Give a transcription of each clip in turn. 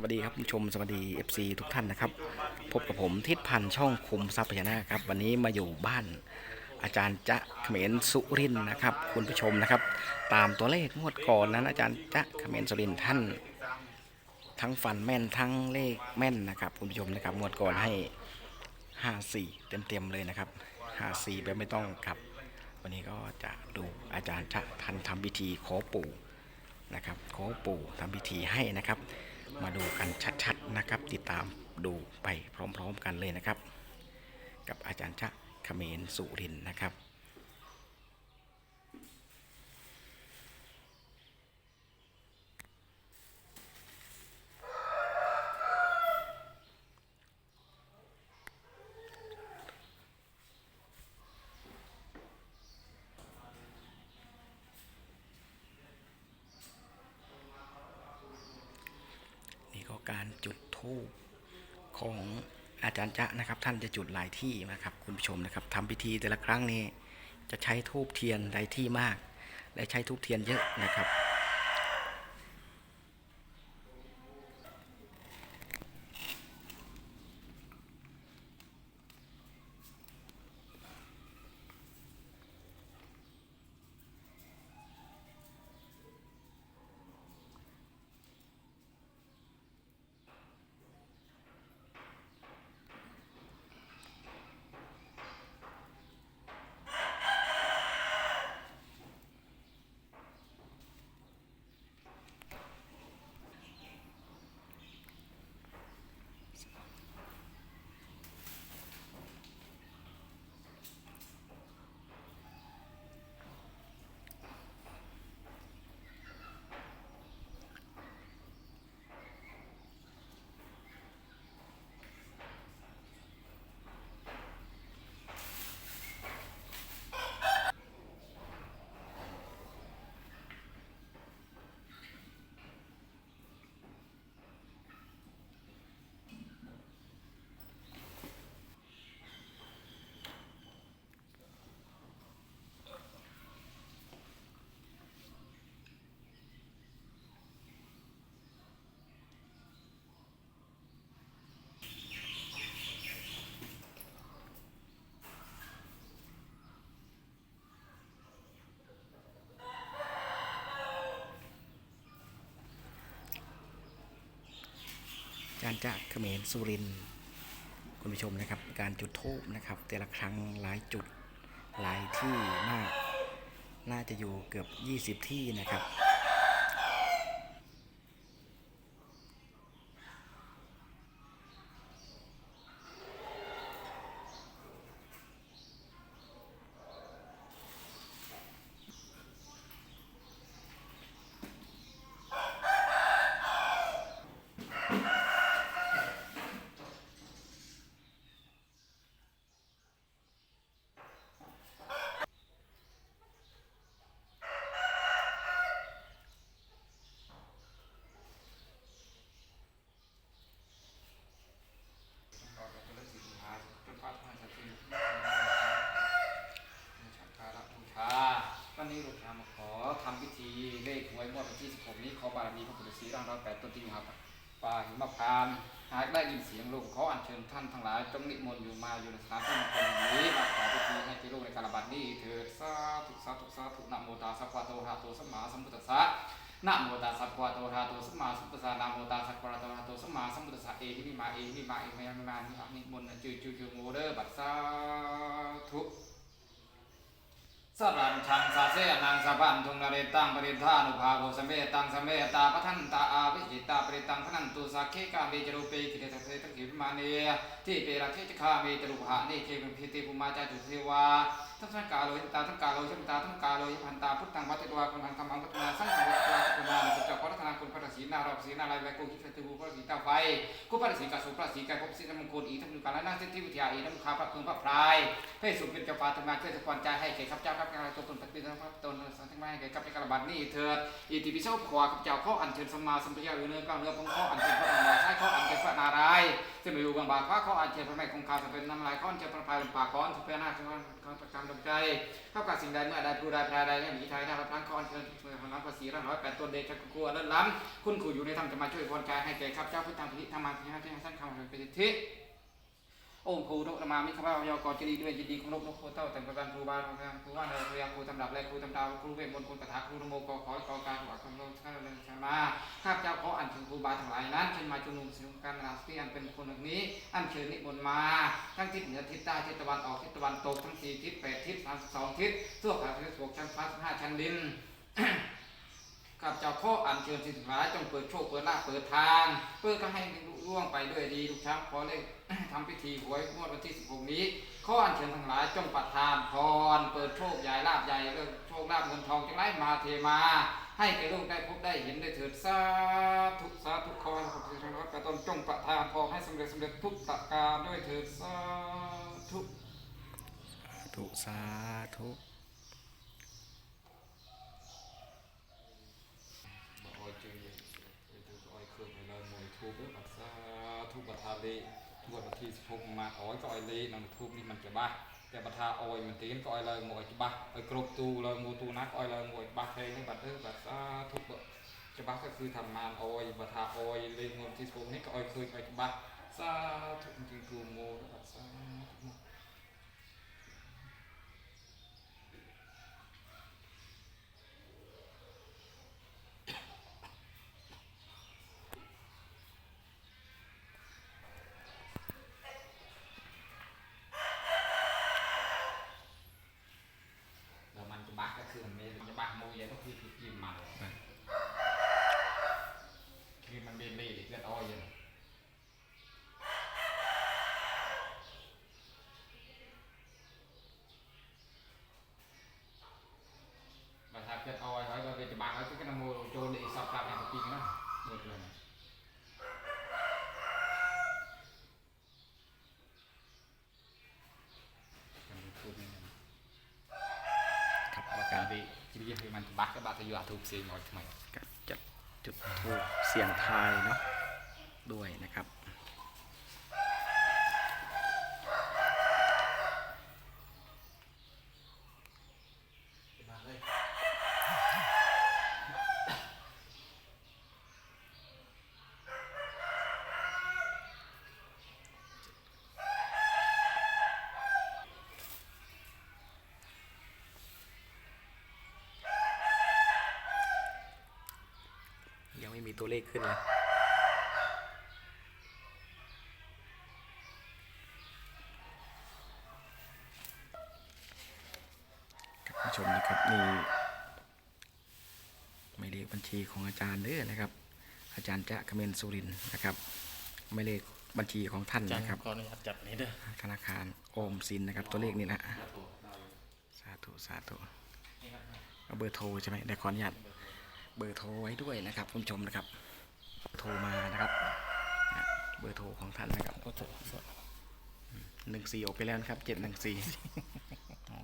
สวัสดีครับผู้ชมสวัสดี FC ทุกท่านนะครับ พบกับผมทิศพันธ์ช่องคุมทรัพย์พญานาคครับ วันนี้มาอยู่บ้านอาจารย์จะเขมรสุรินนะครับ คุณผู้ชมนะครับ ตามตัวเลขงวดก่อนนั้น อาจารย์จะเขมรสุรินท่าน ทั้งฟันแม่นทั้งเลขแม่นนะครับ คุณผู้ชมนะครับงวดก่อนให้ 54 เต็มๆเลยนะครับ 54แบบไม่ต้องกลับ วันนี้ก็จะดูอาจารย์จะทันทำพิธีขอปู่นะครับขอปู่ทำพิธีให้นะครับ มาดูกันชัดๆนะครับ ติดตามดูไปพร้อมๆกันเลยนะครับ กับอาจารย์ชะเขมรสุรินนะครับ นี่ การจุดธูปของอาจารย์จะนะครับ ท่านจะจุดหลายที่นะครับ คุณผู้ชมนะครับทำพิธีแต่ละครั้งนี้จะใช้ธูปเทียนหลายที่มาก และใช้ธูปเทียนเยอะนะครับ จากเขมรสุรินคุณผู้ชมนะครับ การจุดธูปนะครับ แต่ละครั้งหลายจุดหลายที่มาก น่าจะอยู่เกือบ 20 ที่นะครับ วันนี้ลูกชามาขอทำพิธีเลขหวยงวดวันที่ 16 นี้ขอบารมีพระพุทธศรีร่างร้อยแปดต้นที่มหาป่าหิมพานต์หากได้ยินเสียงลูกขออัญเชิญท่านทั้งหลายจงนิมนต์อยู่มาอยู่ในสถานที่มงคลแห่งนี้มาขอพิธีให้ที่ลูกในการบัดนี้เถิดสาธุสาธุสาธุนะโมตัสสะภะคะวะโตอะระหะโตสัมมาสัมพุทธัสสะนะโมตัสสะภะวะโตอะระหะโตสัมมาสัมพุทธัสสะนะโมตัสสะภะวะโตอะระหะโตสัมมาสัมพุทธัสสะเอหิมิมาเอหิมิมาเอหิมิมาเอหิมิมานิมนต์จุจุจุโมเดอร์บัสสาธุ สรันชังสาเสนังสะพันทุงนเรตังปริธานุภาโกสเมตังสเมตาปทันตาอาวิจิตาปริตังพนันตุสักเคกามีจรุปีกิเลสเสตกิวิมาเนที่เปรักเคจคามีจรูปหาเนเคมิพิติภูมาจาจุเทวาทั้งสังกาโลหิตาทั้งกาโลหิตาทั้งกาโลหิพันตาพุทธังวัตติวาคุณพันธรรมังพัฒนาสังฆังวัตติวาคุณนาสุจจพัฒ นาคุณพระศรีนารอบศรีนาลายไวกุขิตติภูพระศีตาไฟกุพระศีกาสุพระศีกายภพศรีมงคลอีทั้งยุกาและนาเสิทธิวิทยาอีน้ำคาพระพึงพระพรายเพศสุขเป็นเจ้าฟ้าธรรมาเคลื่อนสกรใจให้แก่ข้าพเจ้าข้าพเจ้าตัวตนปฏิทินพระตนสังทั้งไม่ให้แก่ข้าพเจ้าบัดนี้เถิดอิติปิโสขวาข้าพเจ้าข้ออัญเชิญสมมาสัมพุทธเจ้าอยู่เนื้อก้าวเนื้อพงข้ออัญเชิญพระธรรมราชายข้ออันเชิญพระนารายณ์ซึ่งมาอยู่บนบาทพระข้ออันเชิญพระแม่คงคาจะเป็นน้ำลายข้อเชิญพระพายลำปากข้ออันเชิญพนาคข้อข้อประการดวงใจเข้ากับสิ่งใดเมื่อใดผู้ใดแพรใดให้หนีไทยได้รับพลังข้ออันเชิญเมื่อพลังภาษีร้อยแปดตัวเดชะกลัวเลิศล้ำคุณครูอยู่ในธรรมจะมาช่วยพรใจให้แก่ข้าพเจ้าพุทธังพิธรรมังพิธรรมังพิธรรมังสั้นคำเป็นสิทิองค์ครูนกมามิขมาวยอกอจดีด้วยยินดีของนกนกโคเต้าแต่งประการครูบาอาจารย์ครูว่าในเรียนครูตำรับและครูตำดาวครูเวทมนต์ครูคาถาครูนโมกอขอขอการหัวคำนองข้าเลยชมาข้าพเจ้าขออัญเชิญครูบาทั้งหลายนั้นเชิญมาชุนุมสิงการนาสที่อันเป็นคนแบบนี้ อัญเชิญนิมนต์มา ทั้งทิศเหนือทิศใต้ทิศตะวันออกทิศตะวันตกทั้งสี่ทิศแปดทิศสามสิบสองทิศทั่วขาทิศบกชั้นฟ้าสิบห้าชั้นดิน ข้าพเจ้าขออัญเชิญสิ่งทั้งหลายจงเปิดโชคเปิดลาภเปิดทาง เพื่อก็ให้ล่วงไปด้วยดีทุกช้างขอเลขทำพิธีหวยงวดวันที่16นี้ขออัญเชิญทั้งหลายจงประทานพรเปิดโชคใหญ่ลาภใหญ่เรื่องโชคลาภเงินทองจะไหลมาเทมา ให้แก่ลูกได้พบได้เห็นได้เถิดสาธุสาธุขอให้ขอบคุณพระตนจงประทานพรให้สำเร็จสำเร็จทุกประการด้วยเถิดสาธุถูกสาธุ ធូបបាត់សាធូបបាត់ថាលេខវត្តវិធីសុភមាត្រអយក៏ឲ្យលេខនឹងធូបនេះมันច្បាស់តែបើថាអយមែនទេក៏ឲ្យឡើងមកឲ្យច្បាស់ឲ្យគ្រប់ទូឡើងមួយទូណាក៏ឲ្យឡើងមួយច្បាស់ទេបាត់ទៅបាត់សាធូបច្បាស់ក៏គឺថាមានអយបើថាអយលេខវត្តវិធីសុភនេះក៏ឲ្យឃើញឲ្យច្បាស់សាធុជាងគូមោបាត់សា บักก็บักอยู่อาทุกเสียงหน่อยทำไม ก็จะจุดทูบเสียงทายเนาะด้วยนะครับ ยังไม่มี ตัวเลขขึ้นเลยครับผู้ชมนะครับนี่หมายเลขบัญชีของอาจารย์เด้อนะครับ อาจารย์จะคเมนสุรินทร์นะครับหมายเลขบัญชีของท่านจังนะครับ ขออนุญาตจับนี่เด้อธนาคารโอมสินนะครับ ตัวเลขนี่นะสาธุสาธุเอาเบอร์โทรใช่ไหมเดี๋ยวขออนุญาต เบอร์โทรไว้ด้วยนะครับคุณผู้ชมนะครับ โทรมานะครับ เบอร์โทรของท่านนะครับโอ้โหหนึ่งสี่ออกไปแล้วนะครับเจ็ดหนึ่งสี่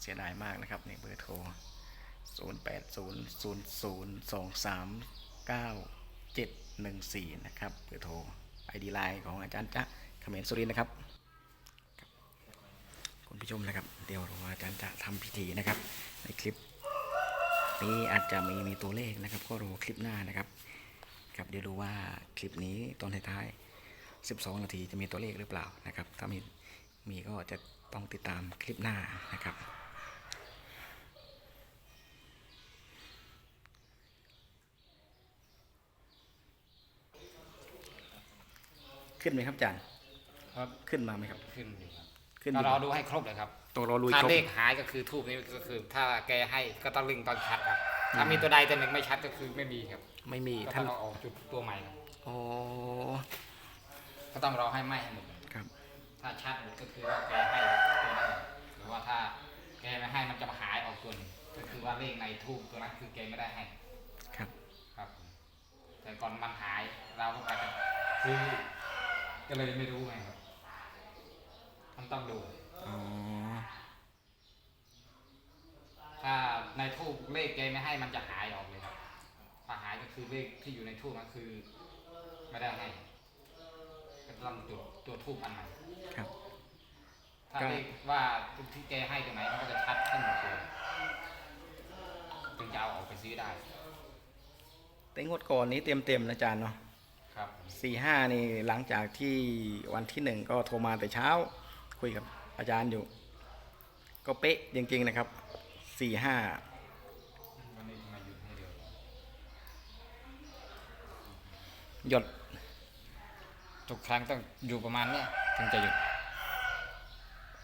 เสียดายมากนะครับนี่เบอร์โทรศูนย์แปดศูนย์ศูนย์ศูนย์สองสามเก้าเจ็ดหนึ่งสี่นะครับเบอร์โทรไอดีไลน์ของอาจารย์จ๊ะเขมรสุรินนะครับคุณผู้ชมนะครับ เดี๋ยวเราอาจารย์จะทำพิธีนะครับ ในคลิป นี้อาจจะมีมีตัวเลขนะครับ ก็รอคลิปหน้านะครับครับเดี๋ยวดูว่าคลิปนี้ตอนท้ายๆ 12 นาทีจะมีตัวเลขหรือเปล่านะครับ ถ้ามีมีก็จะต้องติดตามคลิปหน้านะครับ ขึ้นไหมครับอาจารย์ครับขึ้นมาไหมครับ ขึ้นอยู่ครับขึ้นเรารอดูให้ครบเลยครับ ตัวรอลุยถ้าครบเลขหายก็คือทูบนี้ก็คือ ถ้าแกให้ก็ต้องลึงตอนชัดครับถ้ามีตัวใดตัวหนึ่งไม่ชัดก็คือไม่มีครับไม่มีก็ท่าต้นองเอาออกจุดตัวใหม่ครับโอ้ก็ต้องรอให้ไหม้ให้หมดเลยครับ ถ้าชัดหมดก็คือว่าแกให้ตัวนั้นหรือว่าถ้าแกไม่ให้มันจะหายออกตัวหนึงก็คือว่าเลขในทูบตัวนั้นคือแกไม่ได้ให้ ครับครับผมแต่ก่อนมันหายเราก็ไปกันคือก็เลยไม่รู้ไงครับ มันต้องดู อ๋อถ้าในทูบเลขแกไม่ให้มันจะหายออกเลยครับถ้าหายก็คือเลขที่อยู่ในทูบนั้นคือไม่ได้ให้ลำจุดตัวทูบอันใหม่ครับ ถ้าก็เลขว่าที่แกให้ตรงไหนมันก็จะชัดขึ้นหมดตัวจึงจะเอาออกไปซื้อได้แต่งวดก่อนนี้เต็มเต็มๆนะอาจารย์เนาะครับสี่ห้านี่หลังจากที่วันที่หนึ่งก็โทรมาแต่เช้า คุยกับ อาจารย์อยู่ ก็เป๊ะจริง ๆ นะครับสี่ห้าวันนี้ทำไมหยุดให้เร็วหยดทุกครั้งต้องอยู่ประมาณเนี้ยถึงจะหยุด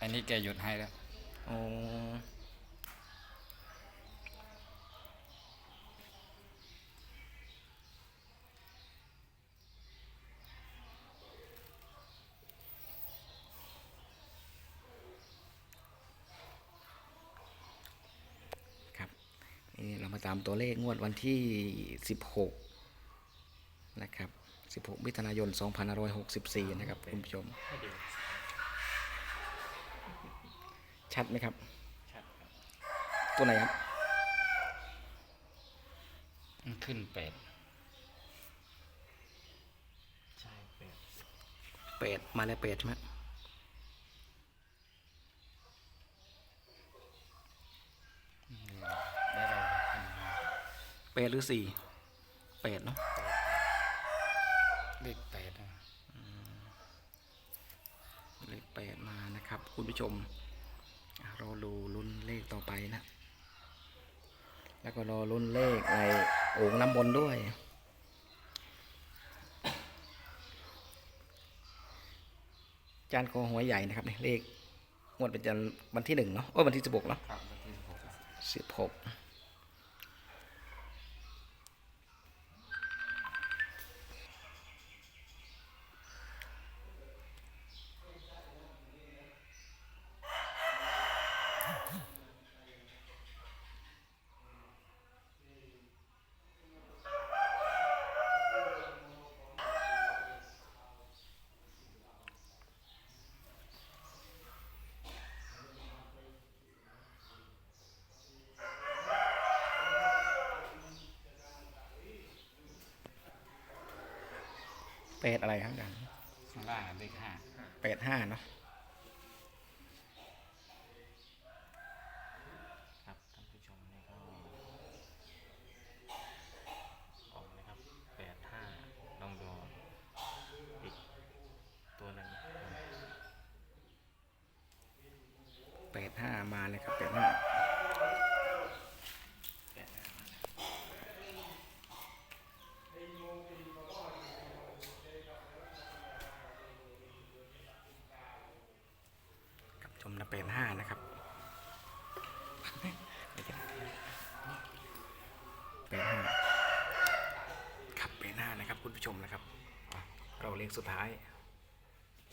อันนี้แกหยุดให้แล้วอ๋อครับนี่เรามา ตามตัวเลขงวดวันที่ 16 นะครับ 16 มิถุนายน 2564 นะครับ คุณผู้ชม ชัดไหมครับตัวไหนครับมันขึ้นเป็ดใช่เป็ดเป็ดมาแล้วเป็ดใช่ไหม ได้เราขึ้นมา เป็ดหรือสี่เป็ดเนาะเลขเป็ดนะเลขเป็ดมานะครับ คุณผู้ชมอะรอดูลุ้นเลขต่อไปนะ แล้วก็รอลุ้นเลขในโอ่งน้ำมนต์ด้วยจานคอหัวใหญ่นะครับนี่เลขงวดเป็นจันทร์วันที่หนึ่งเนาะโอ้ยวันที่สิบหกเนาะครับวันที่หกสิบหก เป็ดอะไรครับอาจารย์ข้างล่างอะเลขห้าเป็ดห้าเนาะครับท่านผู้ชมนี่ก็ออกนะครับแปดห้าลองดูอีกตัวหนึ่งเป็ดห้ามาเลยครับเป็ดห้า แปดห้า ครับชมนะเป็ดห้านะครับเป็ดห้าครับเป็ดห้านะครับคุณผู้ชมนะครับอะเราเลขสุดท้าย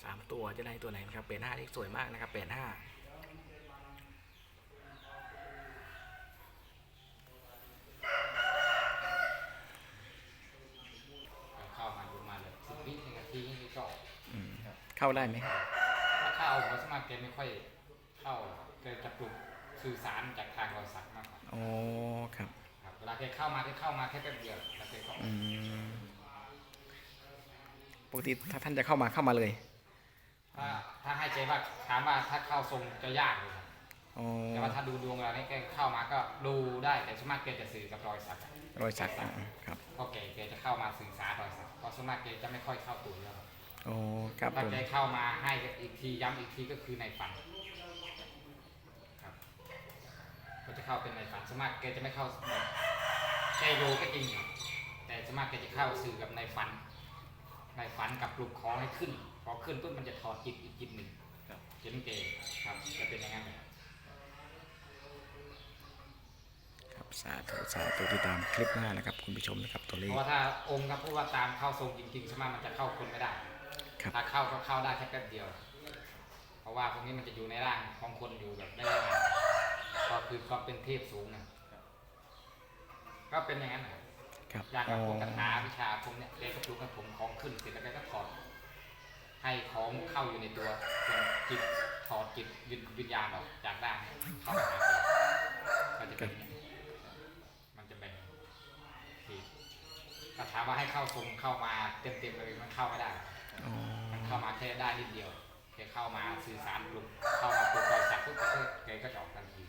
สามตัวจะได้ตัวไหนนะครับเป็ดห้าเลขสวยมากนะครับเป็ดห้าเข้ามาอยู่มาเลยสิบวินาทีนี่ก็ออกอืมเข้าได้ไหมถ้าเข้าหัวสมัครแกไม่ค่อย เข้าแกจะปลุกสื่อสารจากทางรอยสักมากกว่าอ๋อครับ ครับเวลาแกเข้ามาแกเข้ามาแค่แป๊บเดียวแล้วแกก็อืมปกติถ้าท่านจะเข้ามาเข้ามาเลยถ้าถ้าให้ใจว่าถามว่าถ้าเข้าทรงจะยากเลยครับอ๋อแต่ว่าถ้าดูดวงอะไรนี่แกเข้ามาก็ดูได้แต่ส่วนมากแกจะสื่อกับรอยสักอะรอยสักอะครับเพราะแกแกจะเข้ามาสื่อสารรอยสักเพราะส่วนมากแกจะไม่ค่อยเข้าตัวแล้วครับอ๋อครับถ้าผมแกเข้ามาให้อีกทีย้ำอีกทีก็คือในฝันครับก็จะ เข้าเป็นในฝันส่วนมากแกจะไม่เข้าแกโยก็จริงครับแต่ส่วนมากแกจะเข้าสื่อกับในฝัน ในฝันกับปลุกของให้ขึ้น พอขึ้นปุ๊บมันจะถอดจิตอีกจิตหนึ่งครับจิตเกครับจะเป็นอย่างนั้นเลยครับสาธุสาธุที่ตามคลิปหน้านะครับคุณผู้ชมนะครับตัวเลเพขราะว่าถ้าองค์ครับพูดว่าตามเข้าทรงจริงๆส่วนมากมันจะเข้าคนไม่ได้ครับถ้าเข้าก็เข้าได้แค่แป๊บเดียว เพราะว่าพวกนี้มันจะอยู่ในร่างของคนอยู่แบบไม่ได้ นานก็คือก็เป็นเทพสูงนะก็เป็นอย่างนั้นนะครับครับอย่างอ๋กัอบพวกคาถาวิชาผมเนี่ยแกก็ปลุกให้ผมของขึ้นเสร็จแล้วแกก็ถอดให้ของเข้าอยู่ในตัวจนจิตถอดจิตวิญวิญญาณออกจากร่างเข้าไปหาตัวก็จะเป็นอย่างนี้มันจะแบ่งทีถ้าถามว่าให้เข้าทรงเข้ามาเต็มๆเลยมันเข้าไม่ได้อ๋อมันเข้ามาแค่ได้นิดเดียวแกเข้ามาสื่อสารปลุกเข้ามาปลุกรอยสักทุกประเทศแกก็จะออกทันที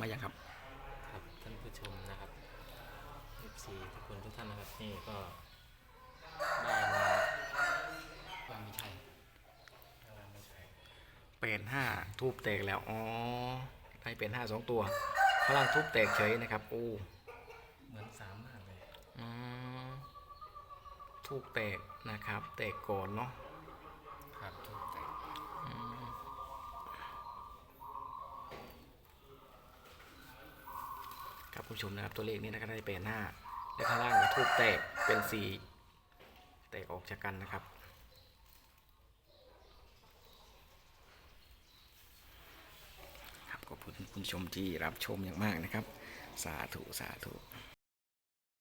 มาอย่างครับ ครับท่านผู้ชมนะครับ FC ทุกคนทุกท่านนะครับนี่ก็ได้มาว่าไม่ใช่อะไรไม่ใช่เป็นห้าทูบแตกแล้วอ๋อได้เป็นห้าสองตัวพลังทูบแตกเฉยนะครับโอ้เหมือนสามมากเลยอืมทูบแตกนะครับ แตกก่อนเนาะ ครับถูกใจ ครับคุณ ผู้ชมนะครับตัวเลขนี้นะครับได้เป็นห้าและข้างล่างทูบแตกเป็นสี่แตกออกจากกันนะครับครับขอบคุณคุณผู้ชมที่รับชมอย่างมากนะครับ สาธุ สาธุ